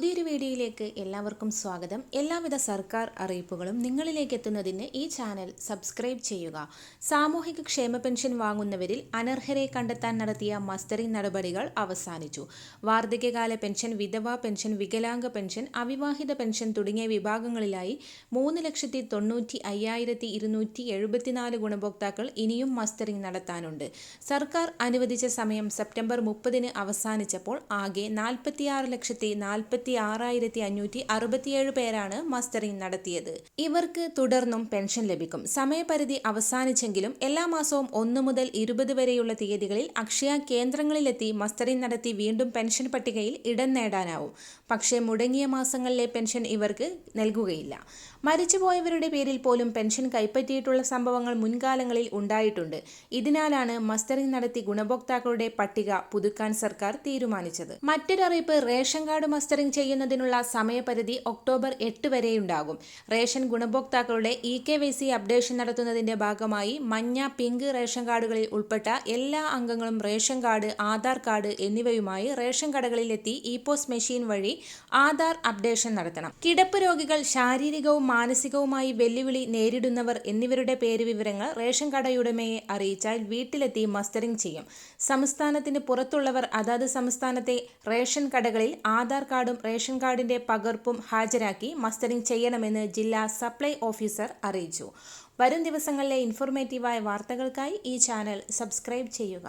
പുതിയൊരു വീഡിയോയിലേക്ക് എല്ലാവർക്കും സ്വാഗതം. എല്ലാവിധ സർക്കാർ അറിയിപ്പുകളും നിങ്ങളിലേക്ക് എത്തുന്നതിന് ഈ ചാനൽ സബ്സ്ക്രൈബ് ചെയ്യുക. സാമൂഹിക ക്ഷേമ പെൻഷൻ വാങ്ങുന്നവരിൽ അനർഹരെ കണ്ടെത്താൻ നടത്തിയ മസ്റ്ററിംഗ് നടപടികൾ അവസാനിച്ചു. വാർദ്ധക്യകാല പെൻഷൻ വിധവാ പെൻഷൻ വികലാംഗ പെൻഷൻ അവിവാഹിത പെൻഷൻ തുടങ്ങിയ വിഭാഗങ്ങളിലായി മൂന്ന് ലക്ഷത്തി തൊണ്ണൂറ്റി അയ്യായിരത്തി ഇരുന്നൂറ്റി എഴുപത്തിനാല് ഗുണഭോക്താക്കൾ ഇനിയും മസ്റ്ററിംഗ് നടത്താനുണ്ട്. സർക്കാർ അനുവദിച്ച സമയം സെപ്റ്റംബർ മുപ്പതിന് അവസാനിച്ചപ്പോൾ ആകെ നാൽപ്പത്തിയാറ് ലക്ഷത്തി നാൽപ്പത്തി ആറായിരത്തി അഞ്ഞൂറ്റി അറുപത്തിയേഴ് പേരാണ് മസ്റ്ററിംഗ് നടത്തിയത്. ഇവർക്ക് തുടർന്നും പെൻഷൻ ലഭിക്കും. സമയപരിധി അവസാനിച്ചെങ്കിലും എല്ലാ മാസവും ഒന്ന് മുതൽ ഇരുപത് വരെയുള്ള തീയതികളിൽ അക്ഷയ കേന്ദ്രങ്ങളിലെത്തി മസ്റ്ററിംഗ് നടത്തി വീണ്ടും പെൻഷൻ പട്ടികയിൽ ഇടം നേടാനാവും. പക്ഷേ മുടങ്ങിയ മാസങ്ങളിലെ പെൻഷൻ ഇവർക്ക് നൽകുകയില്ല. മരിച്ചുപോയവരുടെ പേരിൽ പോലും പെൻഷൻ കൈപ്പറ്റിയിട്ടുള്ള സംഭവങ്ങൾ മുൻകാലങ്ങളിൽ ഉണ്ടായിട്ടുണ്ട്. ഇതിനാലാണ് മസ്റ്ററിംഗ് നടത്തി ഗുണഭോക്താക്കളുടെ പട്ടിക പുതുക്കാൻ സർക്കാർ തീരുമാനിച്ചത്. മറ്റൊരറിയിപ്പ് റേഷൻ കാർഡ് മസ്റ്ററിംഗ് ചെയ്യുന്നതിനുള്ള സമയപരിധി ഒക്ടോബർ എട്ട് വരെയുണ്ടാകും. റേഷൻ ഗുണഭോക്താക്കളുടെ E K Y C updation നടത്തുന്നതിന്റെ ഭാഗമായി മഞ്ഞ പിങ്ക് റേഷൻ കാർഡുകളിൽ ഉൾപ്പെട്ട എല്ലാ അംഗങ്ങളും റേഷൻ കാർഡ് ആധാർ കാർഡ് എന്നിവയുമായി റേഷൻ കടകളിലെത്തി ഇ പോസ്റ്റ് മെഷീൻ വഴി ആധാർ അപ്ഡേഷൻ നടത്തണം. കിടപ്പ് രോഗികൾ ശാരീരികവും മാനസികവുമായി വെല്ലുവിളി നേരിടുന്നവർ എന്നിവരുടെ പേര് വിവരങ്ങൾ റേഷൻ കടയുടമയെ അറിയിച്ചാൽ വീട്ടിലെത്തി മസ്റ്ററിംഗ് ചെയ്യും. സംസ്ഥാനത്തിന് പുറത്തുള്ളവർ അതാത് സംസ്ഥാനത്തെ റേഷൻ കടകളിൽ ആധാർ കാർഡും റേഷൻ കാർഡിന്റെ പകർപ്പും ഹാജരാക്കി മസ്റ്ററിംഗ് ചെയ്യണമെന്ന് ജില്ലാ സപ്ലൈ ഓഫീസർ അറിയിച്ചു. വരും ദിവസങ്ങളിലെ ഇൻഫോർമേറ്റീവായ വാർത്തകൾക്കായി ഈ ചാനൽ സബ്സ്ക്രൈബ് ചെയ്യുക.